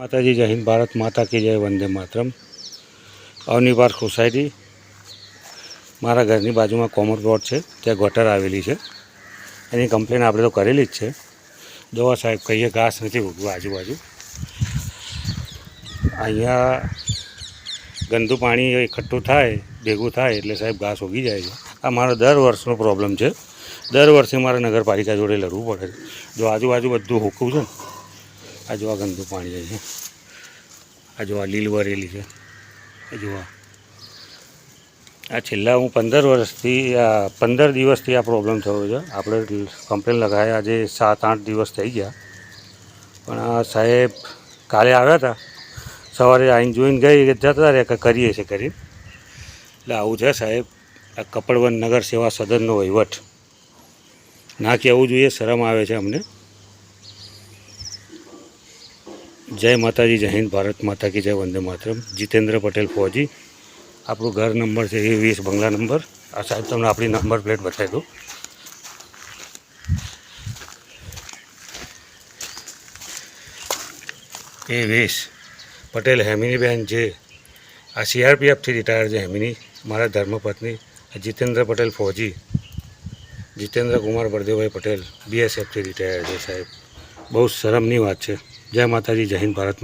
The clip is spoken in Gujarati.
માતાજી, જય હિન્દ ભારત માતા કે જય, વંદે માતરમ. અવનિવાર સોસાયટી મારા ઘરની બાજુમાં કોમર પ્લોટ છે, ત્યાં ગટર આવેલી છે. એની કમ્પ્લેન આપણે તો કરેલી જ છે. દવા સાહેબ કહીએ ઘાસ નથી ઉગવું આજુબાજુ. અહીંયા ગંદુ પાણી એકઠું થાય, ભેગું થાય એટલે સાહેબ ઘાસ ઉગી જાય છે. આ મારો દર વર્ષનો પ્રોબ્લેમ છે. દર વર્ષે મારે નગરપાલિકા જોડે લડવું પડે છે. જો આજુબાજુ બધું હુકવું છે ને આ જોવા ગંદુ પાણી જાય છે, આ જોવા લીલ વરેલી છે, આ જોવા આ. છેલ્લા હું પંદર વર્ષથી, આ પંદર દિવસથી આ પ્રોબ્લેમ થયો છે. આપણે કમ્પ્લેન લગાવ્યા આજે સાત આઠ દિવસ થઈ ગયા. પણ આ સાહેબ કાલે આવ્યા હતા. સવારે આવીને જોઈને ગઈ જતા રહે કરીએ છીએ કરી. એટલે આવું છે સાહેબ, આ કપડવન નગર સેવા સદનનો વહીવટ. ના કહેવું જોઈએ, શરમ આવે છે અમને. જય માતાજી, જય હિન્દ, ભારત માતા કી જય, વંદે માતરમ. જીતેન્દ્ર પટેલ ફોજી. આપણું ઘર નંબર છે એ વીસ બંગલા નંબર. આ સાહેબ તમને આપણી નંબર પ્લેટ બતાવી દઉં. એ વીસ. પટેલ હેમિનીબેન જે આ સીઆરપીએફથી રિટાયર છે હેમિની, મારા ધર્મપત્ની, જીતેન્દ્ર પટેલ ફોજી, જીતેન્દ્ર કુમાર બળદેવભાઈ પટેલ બીએસએફથી રિટાયર છે સાહેબ. બહુ શરમની વાત છે. જય માતાજી જય હિન્દ ભારત